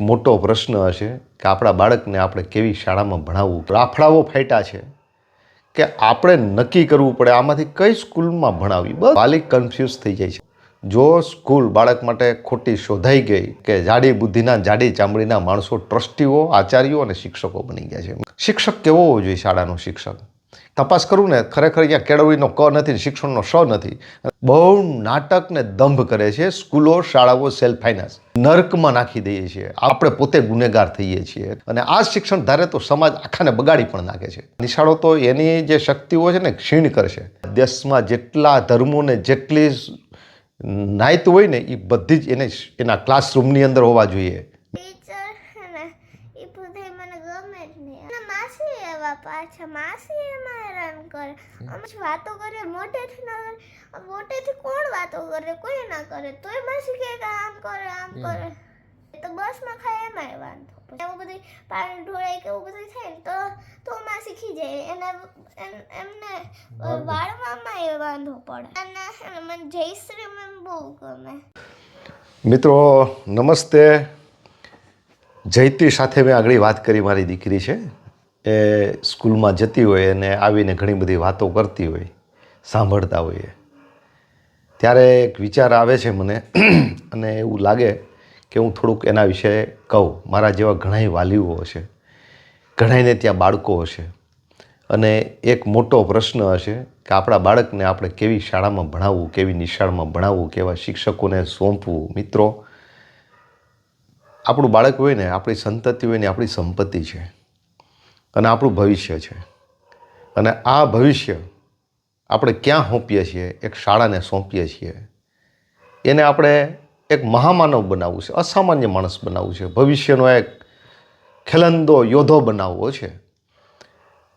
મોટો પ્રશ્ન હશે કે આપણા બાળકને આપણે કેવી શાળામાં ભણાવવું? રાફડાઓ ફાટ્યા છે કે આપણે નક્કી કરવું પડે આમાંથી કઈ સ્કૂલમાં ભણાવવી બસ વાલી કન્ફ્યુઝ થઈ જાય છે. જો સ્કૂલ બાળક માટે ખોટી શોધાઈ ગઈ કે જાડી બુદ્ધિના, જાડી ચામડીના માણસો ટ્રસ્ટીઓ, આચાર્યો અને શિક્ષકો બની ગયા છે. શિક્ષક કેવો હોવો જોઈએ શાળાનો શિક્ષક? તપાસ કરું ને, ખરેખર અહીંયા કેળવણીનો ક નથી શિક્ષણનો શ નથી. બહુ નાટક ને દંભ કરે છે સ્કૂલો, શાળાઓ, સેલ્ફ ફાઇનાન્સ. નર્કમાં નાખી દઈએ છીએ. આપણે પોતે ગુનેગાર થઈએ છીએ. અને આ શિક્ષણ ધારે તો સમાજ આખાને બગાડી પણ નાખે છે. નિશાળો તો એની જે શક્તિઓ છે ને, ક્ષીણ કરશે. દેશમાં જેટલા ધર્મોને જેટલી નાયત હોય ને એ બધી જ એને એના ક્લાસરૂમની અંદર હોવા જોઈએ ટીચર છે ને એ બધે મને ગમે જ નહીં અને માસી એવા પાછા માસી એમાં હેરાન કરે. અમે વાતો કરે મોઢેથી ના કરે. મોઢેથી કોણ વાતો કરે? કોઈ ના કરે. તોય માસી કે આમ કરે આમ કરે. તો બસમાં ખાય એમાંય વાંધો. પછી એવું બધું પાણી ઢોળાય કે એવું બધું થાય ને તો તો માં શીખી જાય એને એમને વાળવામાં એ વાંધો પડે. અને અને મને જયશ્રી મેમ બહુ ગમે. મિત્રો નમસ્તે. જયતી સાથે મેં આગળ વાત કરી મારી દીકરી છે. એ સ્કૂલમાં જતી હોય અને આવીને ઘણી બધી વાતો કરતી હોય, સાંભળતા હોઈએ. ત્યારે એક વિચાર આવે છે મને, અને એવું લાગે કે હું થોડુંક એના વિશે કહું. મારા જેવા ઘણાય વાલીઓ હશે, ઘણાયને ત્યાં બાળકો હશે. અને એક મોટો પ્રશ્ન હશે કે આપણા બાળકને આપણે કેવી શાળામાં ભણાવવું, કેવી નિશાળમાં ભણાવવું, કેવા શિક્ષકોને સોંપવું? મિત્રો, આપણું બાળક હોય ને, આપણી સંતતિ હોય ને, આપણી સંપત્તિ છે. અને આપણું ભવિષ્ય છે. અને આ ભવિષ્ય આપણે ક્યાં સોંપીએ છીએ? એક શાળાને સોંપીએ છીએ. એને આપણે એક મહામાનવ બનાવવું છે, અસામાન્ય માણસ બનાવવું છે. ભવિષ્યનો એક ખેલંદો યોધો બનાવવો છે.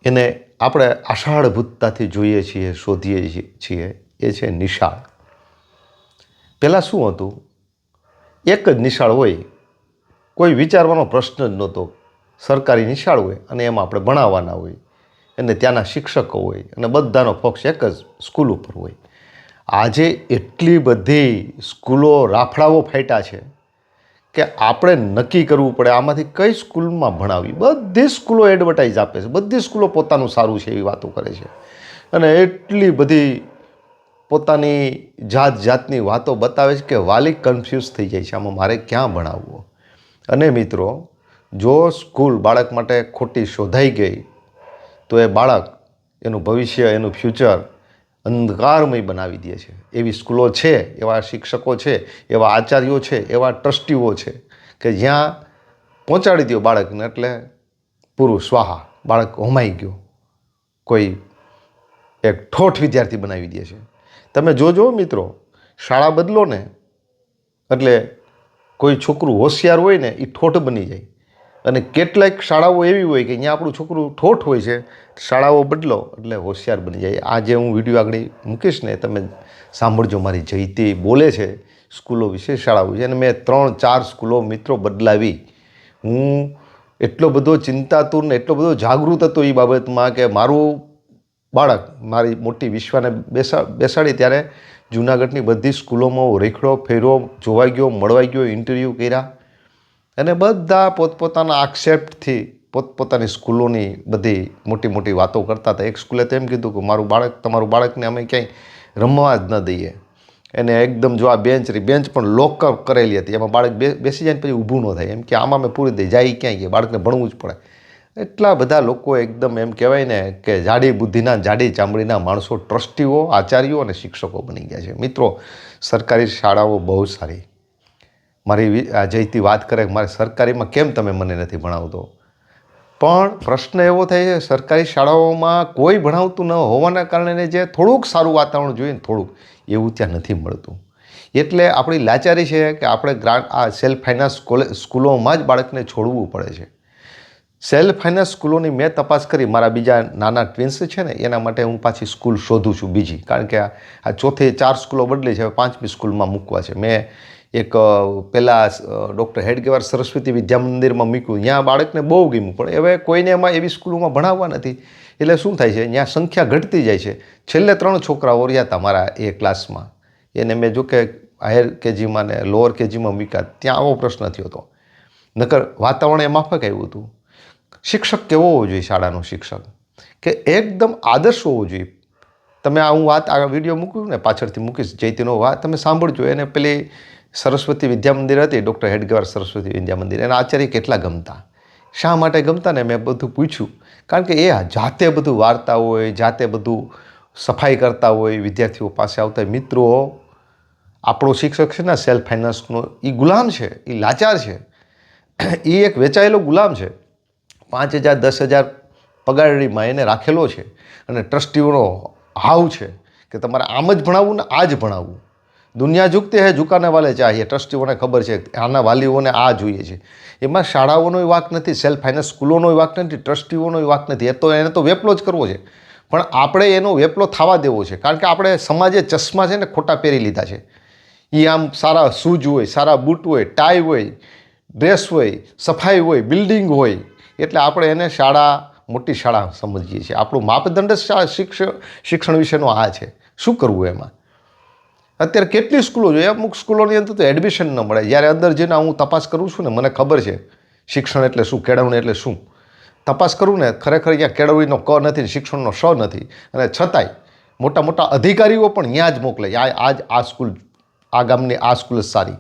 એને આપણે આષાઢભૂતતાથી જોઈએ છીએ, શોધીએ છીએ- છીએ. એ છે નિશાળ. પહેલાં શું હતું? એક જ નિશાળ હોય. કોઈ વિચારવાનો પ્રશ્ન જ નહોતો. સરકારી નિશાળ હોય અને એમાં આપણે ભણાવવાના હોય અને ત્યાંના શિક્ષકો હોય અને બધાનો ફોક્સ એક જ સ્કૂલ ઉપર હોય. આજે એટલી બધી સ્કૂલો રાફડાઓ ફાટ્યા છે કે આપણે નક્કી કરવું પડે આમાંથી કઈ સ્કૂલમાં ભણાવવી બધી સ્કૂલો એડવર્ટાઇઝ આપે છે. બધી સ્કૂલો પોતાનું સારું છે એવી વાતો કરે છે. અને એટલી બધી પોતાની જાત જાતની વાતો બતાવે છે કે વાલી કન્ફ્યુઝ થઈ જાય છે. આમાં મારે ક્યાં ભણાવવું? અને મિત્રો જો સ્કૂલ બાળક માટે ખોટી શોધાઈ ગઈ, તો એ બાળક એનું ભવિષ્ય, એનું ફ્યુચર અંધકારમય બનાવી દે છે. એવી સ્કૂલો છે, એવા શિક્ષકો છે, એવા આચાર્યો છે, એવા ટ્રસ્ટીઓ છે કે જ્યાં પહોંચાડી દો બાળકને એટલે પૂરું સ્વાહા. બાળક હોમાઈ ગયો. કોઈ એક ઠોઠ વિદ્યાર્થી બનાવી દે છે. તમે જોજો મિત્રો, શાળા બદલો ને એટલે કોઈ છોકરું હોશિયાર હોય ને એ ઠોઠ બની જાય. અને કેટલાક શાળાઓ એવી હોય કે અહીંયા આપણું છોકરું ઠોઠ હોય છે, શાળાઓ બદલો એટલે હોશિયાર બની જાય. આ જે હું વીડિયો આગળ મૂકીશ ને, તમે સાંભળજો મારી જયતી બોલે છે, સ્કૂલો વિશે શાળાઓ છે અને મેં ત્રણ ચાર સ્કૂલો મિત્રો બદલાવી. હું એટલો બધો ચિંતાતુર ને એટલો બધો જાગૃત હતો એ બાબતમાં કે મારું બાળક મારી મોટી વિશ્વાને બેસા, બેસાડી ત્યારે જુનાગઢની બધી સ્કૂલોમાં રેખડો ફેરવો જોવાઈ ગયો મળવાઈ ગયો ઇન્ટરવ્યૂ કર્યા. અને બધા પોતપોતાના આક્ષેપથી પોતપોતાની સ્કૂલોની બધી મોટી મોટી વાતો કરતા હતા. એક સ્કૂલે તો એમ કીધું કે મારું બાળક, તમારું બાળકને અમે ક્યાંય રમવા જ ન દઈએ. એને એકદમ જો આ બેન્ચ રહી બેન્ચ પણ લોકઅપ કરેલી હતી. એમાં બાળક બેસી જાય ને પછી ઊભું ન થાય. એમ કે આમાં મેં પૂરી દઈ જાય ક્યાંય ગયા બાળકને ભણવું જ પડે. એટલા બધા લોકો એકદમ એમ કહેવાય ને કે જાડી બુદ્ધિના, જાડી ચામડીના માણસો, ટ્રસ્ટીઓ, આચાર્યો અને શિક્ષકો બની ગયા છે. મિત્રો, સરકારી શાળાઓ બહુ સારી. મારી આ જયતી વાત કરે કે મારે સરકારીમાં કેમ તમે મને નથી ભણાવતો? પણ પ્રશ્ન એવો થાય છે, સરકારી શાળાઓમાં કોઈ ભણાવતું ન હોવાના કારણે જે થોડુંક સારું વાતાવરણ જોઈએ ને થોડુંક, એવું ત્યાં નથી મળતું. એટલે આપણી લાચારી છે કે આપણે ગ્રાન્ટ આ સેલ્ફ ફાઇનાન્સ કોલેજ સ્કૂલોમાં જ બાળકને છોડવું પડે છે. સેલ્ફ ફાઇનાન્સ સ્કૂલોની મેં તપાસ કરી, મારા બીજા નાના ટ્વિન્સ છે ને, એના માટે હું પાછી સ્કૂલ શોધું છું બીજી. કારણ કે આ ચોથી ચાર સ્કૂલો બદલી છે, હવે પાંચમી સ્કૂલમાં મૂકવા છે. મેં એક પહેલાં ડૉક્ટર હેડગેવાર સરસ્વતી વિદ્યા મંદિરમાં મૂક્યું. ત્યાં બાળકને બહુ ગમ્યું, પણ હવે કોઈને એમાં એવી સ્કૂલોમાં ભણાવવા નથી. એટલે શું થાય છે, ત્યાં સંખ્યા ઘટતી જાય છે. છેલ્લે ત્રણ છોકરાઓ રહ્યા હતા મારા એ ક્લાસમાં. એને મેં જો કે હાયર કેજીમાં ને લોઅર કેજીમાં મૂક્યા, ત્યાં આવો પ્રશ્ન થયો હતો. નકર વાતાવરણ એ માફક આવ્યું હતું. શિક્ષક કેવો હોવો જોઈએ શાળાનો શિક્ષક? કે એકદમ આદર્શ હોવો જોઈએ. તમે આ હું વાત, આ વીડિયો મૂક્યું ને પાછળથી મૂકીશ, જયતીનો વાત, તમે સાંભળજો. એને પેલી સરસ્વતી વિદ્યા મંદિર હતી ડૉક્ટર હેડગેવાર સરસ્વતી વિદ્યા મંદિર. એના આચાર્ય કેટલા ગમતા? શા માટે ગમતા ને મેં બધું પૂછ્યું. કારણ કે એ જાતે બધું વાર્તા હોય, જાતે બધું સફાઈ કરતા હોય, વિદ્યાર્થીઓ પાસે આવતા મિત્રો, આપણો શિક્ષક છે ને સેલ્ફ ફાઇનાન્સનો એ ગુલામ છે એ લાચાર છે. એ એક વેચાયેલો ગુલામ છે. પાંચ હજાર, દસ હજાર પગારમાં એને રાખેલો છે. અને ટ્રસ્ટીઓનો હાવ છે કે તમારે આમ જ ભણાવવું ને આ જ ભણાવવું. દુનિયા ઝૂકતી હે, ઝુકાને વાલે ચાહીએ. ટ્રસ્ટીઓને ખબર છે, આના વાલીઓને આ જોઈએ છે. એમાં શાળાઓનો વાક નથી સેલ્ફ ફાઇનાન્સ સ્કૂલોનો વાક નથી ટ્રસ્ટીઓનો વાક નથી. એ તો એને તો વેપલો જ કરવો છે. પણ આપણે એનો વેપલો થવા દેવો છે, કારણ કે આપણે સમાજે ચશ્મા છે ને ખોટા પહેરી લીધા છે. એ આમ સારા શૂઝ હોય, સારા બૂટ હોય, ટાઈ હોય, ડ્રેસ હોય, સફાઈ હોય, બિલ્ડિંગ હોય, એટલે આપણે એને શાળા, મોટી શાળા સમજીએ છીએ. આપણું માપદંડ શિક્ષણ શિક્ષણ વિશેનો આ છે. શું કરવું એમાં? અત્યારે કેટલી સ્કૂલો જોઈએ? અમુક સ્કૂલોની અંદર તો એડમિશન ન મળે. જ્યારે અંદર જઈને હું તપાસ કરું છું ને, મને ખબર છે શિક્ષણ એટલે શું, કેળવણી એટલે શું. તપાસ કરું ને, ખરેખર અહીંયા કેળવણીનો ક નથી શિક્ષણનો સ નથી. અને છતાંય મોટા મોટા અધિકારીઓ પણ ત્યાં જ મોકલે આ આજ આ સ્કૂલ, આ ગામની આ સ્કૂલ જ સારી.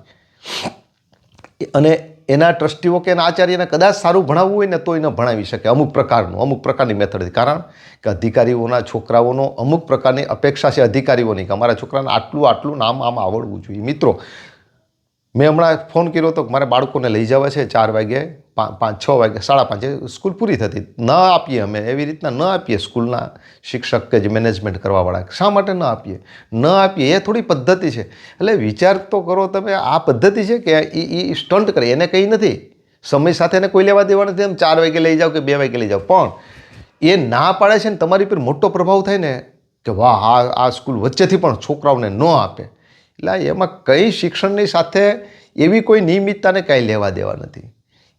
અને એના ટ્રસ્ટીઓ કે એના આચાર્યને કદાચ સારું ભણાવવું હોય ને તો એને ભણાવી શકે અમુક પ્રકારનું, અમુક પ્રકારની મેથડથી કારણ કે અધિકારીઓના છોકરાઓનો અમુક પ્રકારની અપેક્ષા છે અધિકારીઓની, કે અમારા છોકરાને આટલું આટલું નામ આમ આવડવું જોઈએ. મિત્રો મેં હમણાં ફોન કર્યો હતો મારે બાળકોને લઈ જવા છે, ચાર વાગ્યે પાંચ છ વાગે, સાડા પાંચે. સ્કૂલ પૂરી થતી. ન આપીએ અમે. એવી રીતના ન આપીએ સ્કૂલના શિક્ષક કે જે મેનેજમેન્ટ કરવાવાળા. શા માટે ન આપીએ? ન આપીએ. એ થોડી પદ્ધતિ છે. એટલે વિચાર તો કરો તમે, આ પદ્ધતિ છે કે એ એ સ્ટન્ટ કરે. એને કંઈ નથી. સમય સાથે એને કોઈ લેવા દેવા નથી. એમ ચાર વાગે લઈ જાઓ કે બે વાગે લઈ જાઓ. પણ એ ના પાડે છે ને, તમારી પર મોટો પ્રભાવ થાય ને, કે વાહ, આ આ સ્કૂલ વચ્ચેથી પણ છોકરાઓને ન આપે. એટલે એમાં કંઈ શિક્ષણની સાથે એવી કોઈ નિયમિતતાને કાંઈ લેવા દેવા નથી.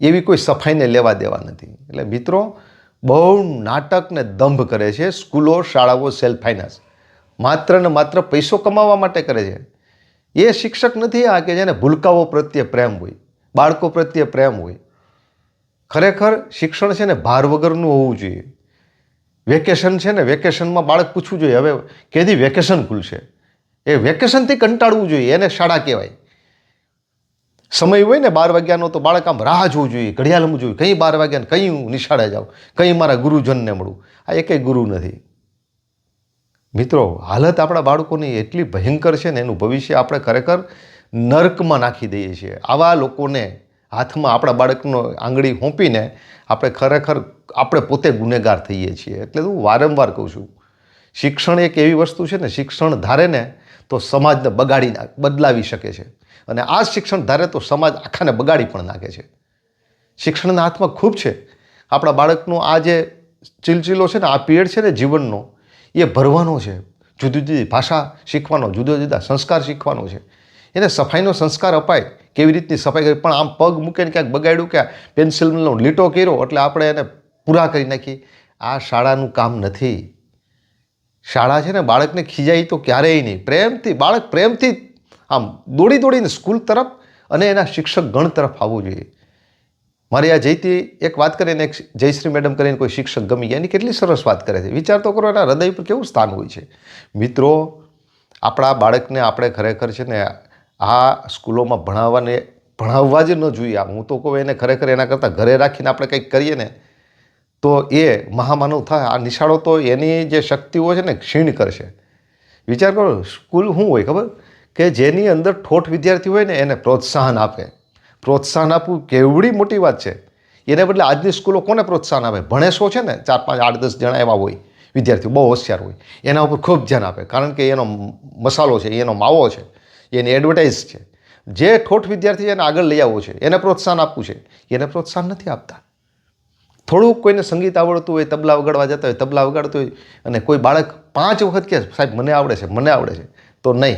એવી કોઈ સફાઈને લેવા દેવા નથી. એટલે મિત્રો, બહુ નાટક ને દંભ કરે છે સ્કૂલો, શાળાઓ સેલ્ફ ફાઇનાન્સ માત્ર ને માત્ર પૈસો કમાવા માટે કરે છે. એ શિક્ષક નથી આ કે જેને ભૂલકાઓ પ્રત્યે પ્રેમ હોય, બાળકો પ્રત્યે પ્રેમ હોય. ખરેખર શિક્ષણ છે ને ભાર વગરનું હોવું જોઈએ. વેકેશન છે ને વેકેશનમાં બાળક પૂછવું જોઈએ, હવે કેદી વેકેશન ખુલશે? એ વેકેશનથી કંટાળવું જોઈએ, એને શાળા કહેવાય. સમય હોય ને બાર વાગ્યાનો તો બાળક આમ રાહ જોવું જોઈએ ઘડિયાળમાં જોયું કઈ બાર વાગ્યાને કઈ હું નિશાળે જાઉં, કઈ મારા ગુરુજનને મળું. આ એકેય ગુરુ નથી. મિત્રો, હાલત આપણા બાળકોની એટલી ભયંકર છે ને એનું ભવિષ્ય આપણે ખરેખર નર્કમાં નાખી દઈએ છીએ. આવા લોકોને હાથમાં આપણા બાળકનો આંગળી હોંપીને આપણે ખરેખર આપણે પોતે ગુનેગાર થઈએ છીએ. એટલે હું વારંવાર કહું છું, શિક્ષણ એક એવી વસ્તુ છે ને, શિક્ષણ ધારે ને તો સમાજને બગાડી બદલાવી શકે છે. અને આ શિક્ષણ ધારે તો સમાજ આખાને બગાડી પણ નાખે છે. શિક્ષણના હાથમાં ખૂબ છે. આપણા બાળકનો આ જે ચિલચિલો છે ને, આ પીરિયડ છે ને જીવનનો, એ ભરવાનો છે. જુદી જુદી ભાષા શીખવાનો, જુદા જુદા સંસ્કાર શીખવાનો છે. એને સફાઈનો સંસ્કાર અપાય, કેવી રીતની સફાઈ કરી, પણ આમ પગ મૂકીને ક્યાંક બગાડ્યું કે પેન્સિલનો લીટો કર્યો, એટલે આપણે એને પૂરા કરી નાખી આ શાળાનું કામ નથી. શાળા છે ને બાળકને ખીજાય તો ક્યારેય નહીં. પ્રેમથી, બાળક પ્રેમથી આમ દોડી દોડીને સ્કૂલ તરફ અને એના શિક્ષક ગણ તરફ આવવું જોઈએ. મારી આ જયતી એક વાત કરીને એક જયશ્રી મેડમ કરીને કોઈ શિક્ષક ગમી ગયા, એની કેટલી સરસ વાત કરે છે. વિચાર તો કરો એના હૃદય પર કેવું સ્થાન હોય છે. મિત્રો, આપણા બાળકને આપણે ખરેખર છે ને આ સ્કૂલોમાં ભણાવવાને, ભણાવવા જ ન જોઈએ. હું તો કહું એને ખરેખર એના કરતાં ઘરે રાખીને આપણે કંઈક કરીએ ને તો એ મહામાનવ થાય. આ નિશાળો તો એની જે શક્તિઓ છે ને ક્ષીણ કરશે. વિચાર કરો, સ્કૂલ શું હોય ખબર? કે જેની અંદર ઠોઠ વિદ્યાર્થી હોય ને એને પ્રોત્સાહન આપે. પ્રોત્સાહન આપવું કેવડી મોટી વાત છે. એને બદલે આજની સ્કૂલો કોને પ્રોત્સાહન આપે? ભણેશો છે ને, ચાર, પાંચ, આઠ, દસ જણા એવા હોય, વિદ્યાર્થીઓ, બહુ હોશિયાર હોય. એના ઉપર ખૂબ ધ્યાન આપે. કારણ કે એનો મસાલો છે, એનો માવો છે, એની એડવર્ટાઇઝ છે. જે ઠોઠ વિદ્યાર્થી એને આગળ લઈ આવવો છે, એને પ્રોત્સાહન આપવું છે, એને પ્રોત્સાહન નથી આપતા. થોડુંક કોઈને સંગીત આવડતું હોય, તબલા વગાડવા જતા હોય, તબલા વગાડતું હોય, અને કોઈ બાળક પાંચ વખત કહે સાહેબ, મને આવડે છે, મને આવડે છે. તો નહીં,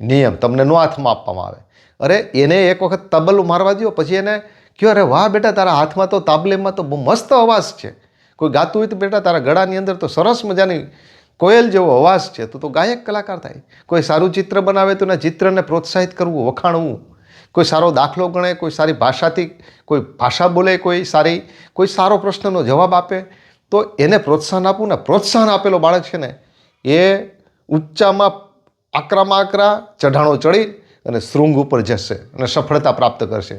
નિયમ, તમને નો હાથમાં આપવામાં આવે. અરે, એને એક વખત તબલું મારવા દો પછી એને કહો અરે, વાહ, બેટા, તારા હાથમાં તો તાબલેમાં તો બહુ મસ્ત અવાજ છે. કોઈ ગાતું હોય તો, બેટા, તારા ગળાની અંદર તો સરસ મજાની કોયલ જેવો અવાજ છે. તો તો ગાયક કલાકાર થાય. કોઈ સારું ચિત્ર બનાવે તો એના ચિત્રને પ્રોત્સાહિત કરવું, વખાણવું. કોઈ સારો દાખલો ગણે, કોઈ સારી ભાષાથી, કોઈ ભાષા બોલે, કોઈ સારી, કોઈ સારો પ્રશ્નનો જવાબ આપે, તો એને પ્રોત્સાહન આપવું ને પ્રોત્સાહન આપેલો બાળક છે ને, એ ઊંચામાં આકરામાં આકરા ચઢાણો ચડી અને શૃંગ ઉપર જશે અને સફળતા પ્રાપ્ત કરશે.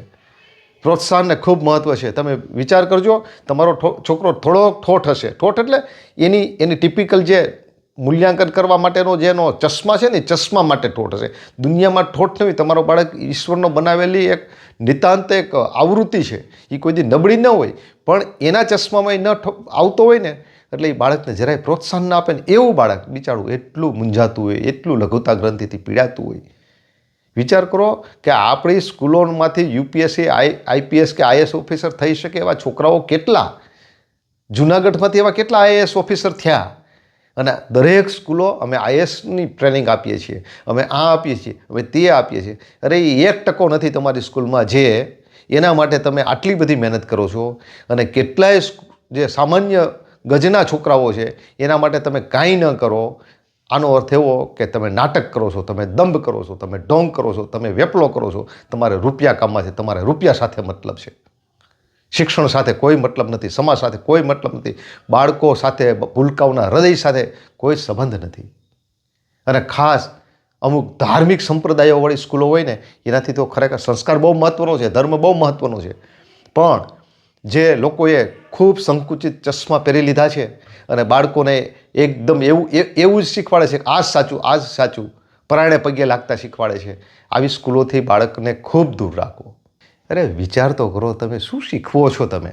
પ્રોત્સાહનને ખૂબ મહત્ત્વ છે. તમે વિચાર કરજો, તમારો છોકરો થોડો ઠોઠ હશે. ઠોઠ એટલે એની એની ટિપિકલ જે મૂલ્યાંકન કરવા માટેનો જેનો ચશ્મા છે ને ચશ્મા માટે ઠોઠ હશે દુનિયામાં ઠોઠ નહીં તમારો બાળક ઈશ્વરનો બનાવેલી એક નિતાંત એક આવૃત્તિ છે. એ કોઈથી નબળી ન હોય, પણ એના ચશ્મામાં ન આવતો હોય ને, એટલે એ બાળકને જરાય પ્રોત્સાહન ના આપે ને એવું બાળક બિચારું એટલું મૂંઝાતું હોય, એટલું લઘુતા ગ્રંથિથી પીડાતું હોય. વિચાર કરો કે આપણી સ્કૂલોમાંથી યુપીએસસી, આઈ, આઈપીએસ કે આઈએસ ઓફિસર થઈ શકે એવા છોકરાઓ કેટલા? જુનાગઢમાંથી એવા કેટલા આઈએએસ ઓફિસર થયા? અને દરેક સ્કૂલો અમે આઈએસની ટ્રેનિંગ આપીએ છીએ. અમે આ આપીએ છીએ, અમે તે આપીએ છીએ. અરે એ એક ટકો નથી તમારી સ્કૂલમાં જે એના માટે તમે આટલી બધી મહેનત કરો છો અને કેટલાય જે સામાન્ય ગજના છોકરાઓ છે, એના માટે તમે કાંઈ ન કરો. આનો અર્થ એવો કે તમે નાટક કરો છો, તમે દંભ કરો છો, તમે ઢોંગ કરો છો, તમે વેપલો કરો છો. તમારે રૂપિયા કામમાં છે, તમારે રૂપિયા સાથે મતલબ છે. શિક્ષણ સાથે કોઈ મતલબ નથી, સમાજ સાથે કોઈ મતલબ નથી, બાળકો સાથે, ભૂલકાઓના હૃદય સાથે કોઈ સંબંધ નથી. અને ખાસ અમુક ધાર્મિક સંપ્રદાયોવાળી સ્કૂલો હોય ને, એનાથી તો ખરેખર સંસ્કાર બહુ મહત્ત્વનો છે, ધર્મ બહુ મહત્ત્વનો છે. પણ જે લોકોએ ખૂબ સંકુચિત ચશ્મા પહેરી લીધા છે અને બાળકોને એકદમ એવું એવું જ શીખવાડે છે કે આ જ સાચું, આ જ સાચું પરાણે પગે લાગતા શીખવાડે છે, આવી સ્કૂલોથી બાળકને ખૂબ દૂર રાખો. અરે વિચાર તો કરો તમે, શું શીખવો છો તમે?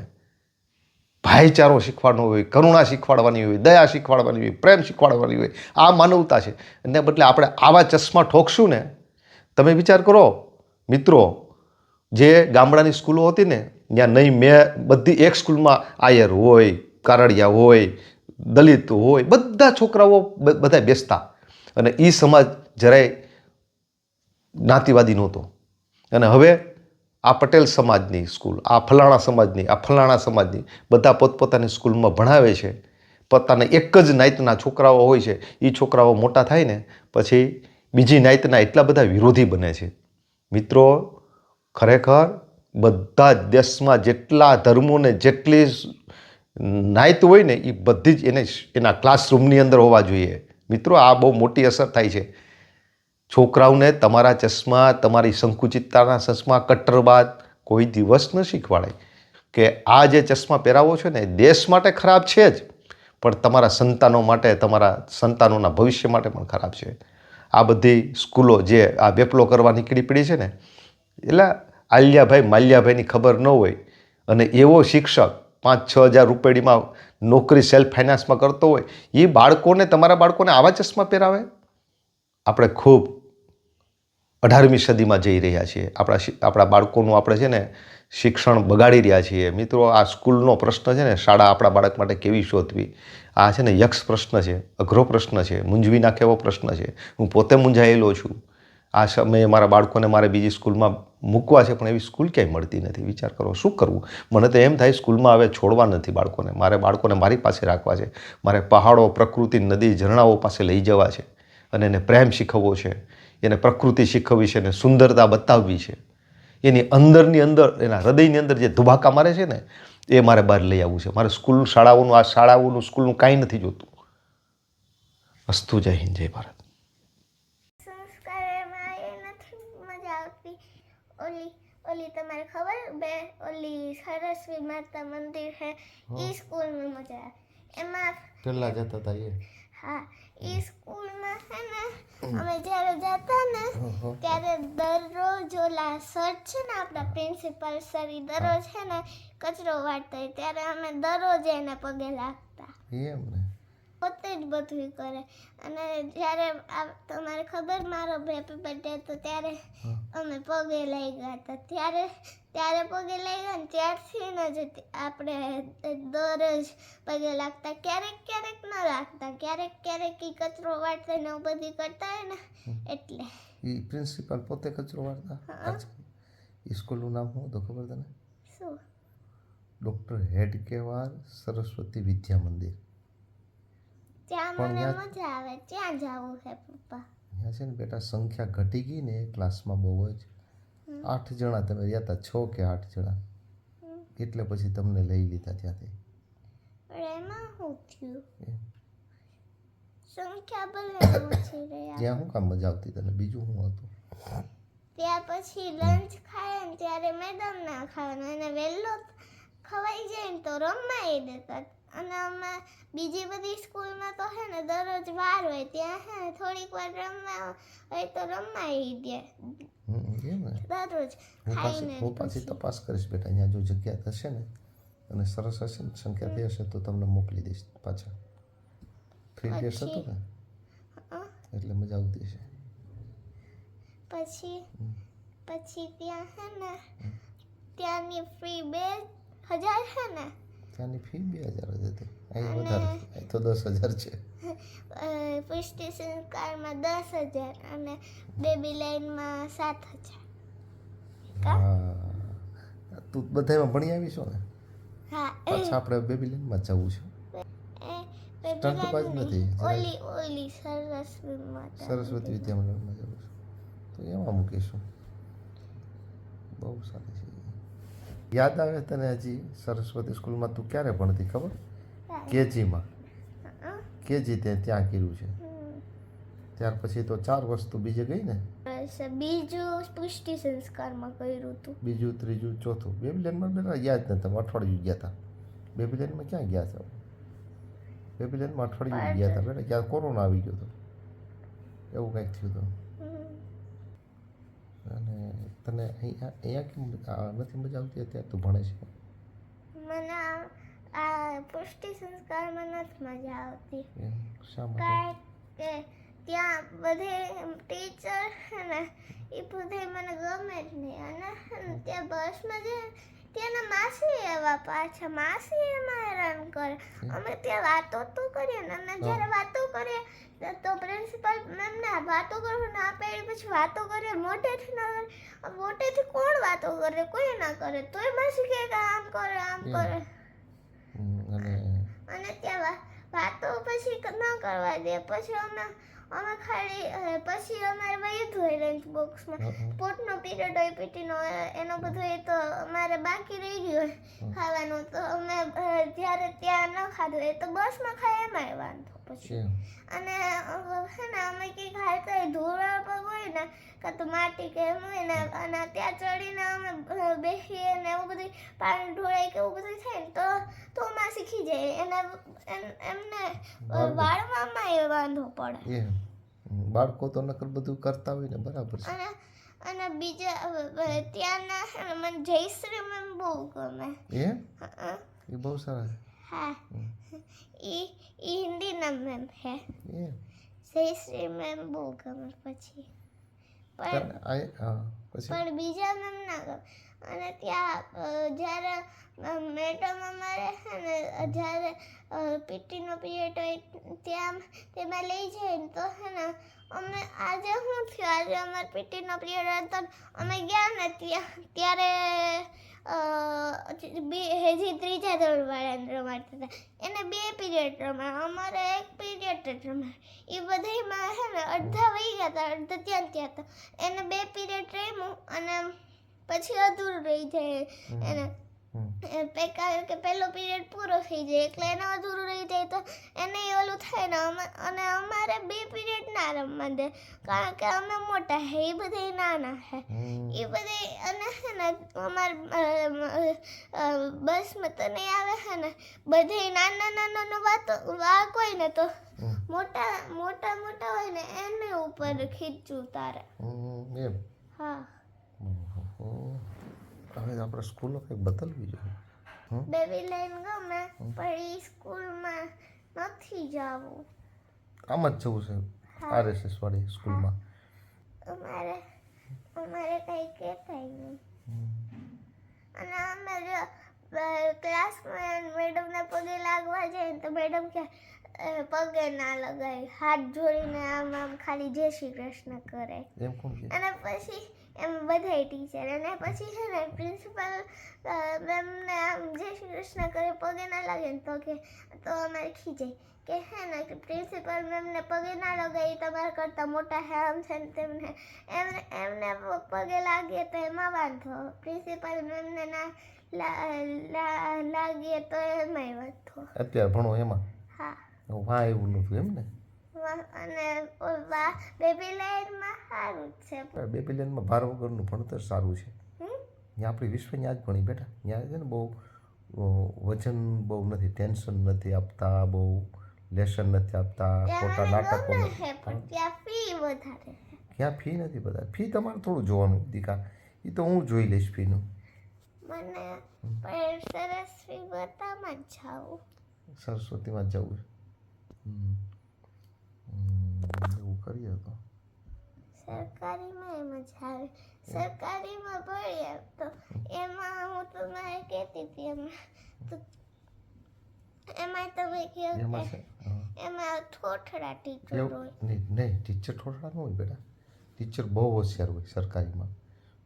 ભાઈચારો શીખવાનો હોય, કરુણા શીખવાડવાની હોય, દયા શીખવાડવાની હોય, પ્રેમ શીખવાડવાની હોય, આ માનવતા છે. એને બદલે આપણે આવા ચશ્મા ઠોકશું ને, તમે વિચાર કરો, મિત્રો, જે ગામડાની સ્કૂલો હતી ને, ત્યાં નહીં મેં બધી એક સ્કૂલમાં આયર હોય, કારડિયા હોય, દલિત હોય, બધા છોકરાઓ બધા બેસતા. અને એ સમાજ જરાય જ્ઞાતિવાદી નહોતો. અને હવે આ પટેલ સમાજની સ્કૂલ, આ ફલાણા સમાજની, આ ફલાણા સમાજની બધા પોતપોતાની સ્કૂલમાં ભણાવે છે. પોતાના એક જ નાયતના છોકરાઓ હોય છે. એ છોકરાઓ મોટા થાય ને, પછી બીજી નાયતના એટલા બધા વિરોધી બને છે. મિત્રો, ખરેખર બધા જ દેશમાં જેટલા ધર્મોને જેટલી નાયત હોય ને એ બધી જ એને એના ક્લાસરૂમની અંદર હોવા જોઈએ. મિત્રો, આ બહુ મોટી અસર થાય છે. છોકરાઓને તમારા ચશ્મા, તમારી સંકુચિતતાના ચશ્મા કટ્ટરબાદ કોઈ દિવસ ન શીખવાડાય કે આ જે ચશ્મા પહેરાવો છો ને દેશ માટે ખરાબ છે જ, પણ તમારા સંતાનો માટે, તમારા સંતાનોના ભવિષ્ય માટે પણ ખરાબ છે. આ બધી સ્કૂલો જે આ વેપલો કરવા નીકળી પડી છે ને, એટલે આલિયાભાઈ માલ્યાભાઈની ખબર ન હોય અને એવો શિક્ષક પાંચ છ હજાર રૂપિયામાં નોકરી સેલ્ફ ફાઇનાન્સમાં કરતો હોય, એ બાળકોને, તમારા બાળકોને આવા ચશ્મા પહેરાવે? આપણે ખૂબ અઢારમી સદીમાં જઈ રહ્યા છીએ. આપણા આપણા બાળકોનું આપણે છે ને શિક્ષણ બગાડી રહ્યા છીએ. મિત્રો, આ સ્કૂલનો પ્રશ્ન છે ને શાળા આપણા બાળક માટે કેવી શોધવી? આ છે ને યક્ષ પ્રશ્ન છે, અઘરો પ્રશ્ન છે મૂંઝવી નાખે એવો પ્રશ્ન છે? હું પોતે મૂંઝાયેલો છું. આ સમયે મારા બાળકોને મારે બીજી સ્કૂલમાં મૂકવા છે, પણ એવી સ્કૂલ ક્યાંય મળતી નથી. વિચાર કરો, શું કરવું? મને તો એમ થાય સ્કૂલમાં હવે છોડવા નથી બાળકોને. મારે બાળકોને મારી પાસે રાખવા છે. મારે પહાડો, પ્રકૃતિ, નદી, ઝરણાઓ પાસે લઈ જવા છે. અને એને પ્રેમ શીખવવો છે. એને પ્રકૃતિ શીખવવી છે એને સુંદરતા બતાવવી છે. એની અંદરની અંદર એના હૃદયની અંદર જે ધુબાકા મારે છે ને એ મારે બહાર લઈ આવવું છે. મારે સ્કૂલ શાળાઓનું આ શાળાઓનું સ્કૂલનું કાંઈ નથી જોતું. અસ્તુ જય હિન્દ જય ભારત. ઓલી તમારે ખબર? બે ઓલી સરસ્વી માતા મંદિર છે. એ સ્કૂલમાં મજા એમાં પહેલાં જતા હતા એ? હા એ સ્કૂલમાં છે ને અમે જ્યારે જતા ને ત્યારે દરરોજ ઓલા સર છે ને આપણા પ્રિન્સિપલ સર એ દરરોજ છે ને કચરો વાળતા ત્યારે અમે દરરોજ એને પગે લાગતા. એમ ને? પોતે જ બધું કરે. અને જ્યારે આ તમારે ખબર મારો હેપી બર્થડે હતો ત્યારે અમે પગે લઈ ગયા હતા. ત્યારે ત્યારે પગે લઈ ગયા ને ત્યારથી ને જ આપણે દરરોજ પગે લાગતા. ક્યારેક ક્યારેક ન લાગતા. ક્યારેક ક્યારેક એ કચરો વાળતા ને એવું બધું કરતા હોય ને એટલે. એ પ્રિન્સિપાલ પોતે કચરો વાળતા. સ્કૂલનું નામ શું તો ખબર તને? શું? ડૉક્ટર હેડકેવાર સરસ્વતી વિદ્યા મંદિર. ત્યાં મને મજા આવે. ત્યાં જવું છે પપ્પા. અહીંયા છે ને બેટા સંખ્યા ઘટી ગઈ ને ક્લાસમાં બહુ જ. આઠ જણા તમે રહ્યા હતા છ કે આઠ જણા? એટલે પછી તમને લઈ લીધા ત્યાંથી. એમાં શું થયું? સંખ્યા ભલે ઓછી રહ્યા ત્યાં શું કામ મજા આવતી તને? બીજું હું હતું? ત્યાં પછી લંચ ખાય ને ત્યારે મેડમ ના ખાવાનું. અને વહેલો ખવાઈ જાય ને તો રમાઈ દેતા. અને અમે બીજી બધી સ્કૂલમાં તો હે ને દરરોજ વાર હોય ત્યાં હે ને થોડીક વાર રમવા હોય તો રમાઈ દે. દરરોજ ખાઈને હું પાછી તપાસ કરીશ બેટા અહીંયા જો જગ્યા થશે ને અને સરસ હશે ને સંખ્યા થઈ હશે તો તમને મોકલી દઈશ પાછા. ફ્રી ડેસ હતો ને એટલે મજા આવતી છે પછી? પછી ત્યાં હે ને ત્યાંની ફ્રી બે હજાર છે ને? ત્યાંની ફી બે હજાર જ હતી. અહીં વધારે અહીં તો દસ હજાર છે. પુષ્ટિ સંસ્કારમાં દસ હજાર અને બેબી લાઈનમાં સાત હજાર? હા. તું બધામાં ભણી આવી છો ને? હા. પાછા આપણે બેબી લાઈનમાં જવું છે. બેબી સ્ટંટબાજ નથી, ઓલી ઓલી સરસ્વતી સરસ્વતી વિદ્યામંડળમાં જવું છું. તો એમાં મૂકીશું. બહુ સારી છે. યાદ આવે તને હજી સરસ્વતી સ્કૂલમાં તું ક્યારે ભણતી ખબર? કેજીમાં? કેજી તે ત્યાં કર્યું છે. ત્યાર પછી તો ચાર વર્ષ તું બીજે ગઈ ને? બીજું પુષ્ટિ સંસ્કારમાં કર્યું હતું બીજું ત્રીજું ચોથું. બેબીલેનમાં બેટા યાદ નથી તમે અઠવાડિયું ગયા હતા બેબીલેનમાં ક્યાં ગયા હતા બેબીલેનમાં અઠવાડિયું ગયા હતા બેટા. ક્યાં કોરોના આવી ગયો હતો એવું કંઈક થયું હતું તને અહીંયા અહીંયા કેમ નથી મજા આવતી અત્યારે તું ભણે છે? મને આ- પુષ્ટિ સંસ્કારમાં નથી મજા આવતી. શા માટે? કે ત્યાં બધે ટીચર ને એ બધે મને ગમે જ નહીં. અને ત્યાં બસમાં જે ત્યાંના માસી એવા પાછા માસી એમાં હેરાન કરે. અમે ત્યાં વાતો તો કરીએ ને અને જ્યારે વાતો કરીએ તો- પ્રિન્સિપલ મેમ ના વાતો કરવું ના પાડી પછી વાતો કરીએ મોટેથી ના કરે. મોટેથી કોણ વાતો કરે? કોઈ ના કરે. તોય માસી કહે કે આમ કરે આમ કરે. અને ત્યાં વાતો પછી ન કરવા દે. પછી અમે અમે ખાલી પછી અમારે વયું હોય લંચ બોક્સમાં. પોટનો પીરિયડ હોય પીટીનો એનો બધો એ તો અમારે બાકી રહી ગયું હોય ખાવાનું. તો અમે જ્યારે ત્યાં ન ખાધું હોય તો બસમાં ખાય એમાંય વાંધો પછી અને અ, ને અમે કંઈક હાલતા ધોળા પગ હોય ને કાં તો માટી કે એમ હોય ને અને ત્યાં ચડીને અમે બેસીએ ને એવું બધું પાણી ઢોળાય કે એવું બધું થાય ને તો તો માં શીખી જાય એને એમને વાળવામાં એ વાંધો પડે. બાળકો તો નકર બધું કરતા હોય ને બરાબર છે. અને અને બીજા ત્યાંના મને જયશ્રી મેમ બહુ ગમે. એ બહુ સારા હા એ એ હિન્દીના મેમ હે શ્રી જયશ્રી મેમ બહુ ગમે પછી પણ બીજા મેમ ના ગમે અને ત્યાં જ્યારે મેડમ અમારે છે ને જ્યારે પીટીનો પીરિયડ હોય ત્યાં તેમાં લઈ જાય ને તો છે ને અમે આજે શું થયું આજે અમારે પીટીનો પીરિયડ હતો અમે ગયા ને ત્યાં ત્યારે બે હજી ત્રીજા ધોરણવાળાને રમાડતા હતા. એને બે પીરિયડ રમાડ અમારે એક પીરિયડ જ રમાય. એ બધામાં છે ને અડધા વહી ગયા હતા અડધા ત્યાં ત્યાં હતા. એને બે પીરિયડ રમ્યું અને પછી અધૂરું રહી જાય એને. એ કે પહેલો પીરિયડ પૂરો થઈ જાય એટલે એને અધૂરું રહી જાય તો એને ઓલું થાય ને અને અમારે બે પીરિયડ ના રમવા દે કારણ કે અમે મોટા હે એ બધા નાના હે. એ બધી અને હે ને અમારે બસમાં તો નહીં આવે હે ને બધે નાના નાના વાતો વાક હોય ને તો મોટા મોટા મોટા હોય ને એને ઉપર ખીચું તારે. એમ. હા. હવે આપણે સ્કૂલો કંઈક બદલવી જોઈએ. બેબી લાઈન ગમે પણ એ સ્કૂલમાં નથી જવું. આમ જ જવું છે આરએસએસ વાળી સ્કૂલમાં અમારે અમારે કંઈ કહેતાય નહીં. અને અમે જો ક્લાસમાં મેડમને પગે લાગવા જાય તો મેડમ કે પગે ના લગાય. હાથ જોડીને આમ આમ ખાલી જય શ્રી કૃષ્ણ કરે. એમ કોણ અને પછી એમ બધાય ટીચર અને પછી છે ને પ્રિન્સિપલ મેમને આમ જય શ્રી કૃષ્ણ કરે પગે ના લાગે ને તો કે તો અમારે ખીજાય. કે હે ને કે પ્રિન્સિપલ મેમને પગે ના લગાવી તમારા કરતાં મોટા હે આમ છે ને તેમને એમને એમને પગે લાગે તો એમાં વાંધો. પ્રિન્સિપલ મેમને ના લા- લા- લાગીએ તો એમાંય વાંધો. અત્યારે ભણો એમાં? હા. વાહ એવું નહોતું એમ ને અને વા સારું છે. બે ભાર વગરનું ભણતર સારું છે. ત્યાં આપણી વિશ્વની જ ભણી બેટા ત્યાં છે ને બહુ વજન બહુ નથી ટેન્શન નથી આપતા બહુ લેસન નથી આપતા ખોટા નાટકો ત્યાં ક્યાં ફી નથી બધા ફી તમારે થોડું જોવાનું દીકા. એ તો હું જોઈ લઈશ ફીનું મને સરસ ફી બતામાં જાવું સરસ્વતીમાં જવું એવું કરીએ તો. સરકારીમાં એમ આવે સરકારીમાં ભણીએ તો એમાં હું તમને કહેતી હતી એમાં. તો એમાં તમે કહો એમાં થોઠડા ટીચર હોય. નહીં નહીં ટીચર થોડા ન હોય બેટા. ટીચર બહુ હોશિયાર હોય સરકારીમાં.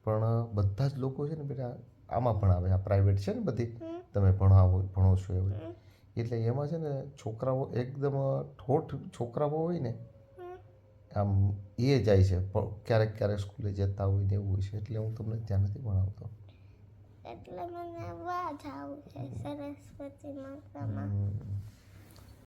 પણ બધા જ લોકો છે ને બેટા આમાં ભણાવે. આ પ્રાઇવેટ છે ને બધી? તમે ભણાવો ભણો છો એવું. એટલે એમાં છે ને છોકરાઓ એકદમ ઠોઠ છોકરાઓ હોય ને. આમ એ જાય છે. પણ ક્યારેક ક્યારેક સ્કૂલે જતા હોય ને એવું હોય છે. એટલે હું તમને ત્યાં નથી ભણાવતો. એટલે મને વાજ આવું છે સરસ્વતી માતામાં.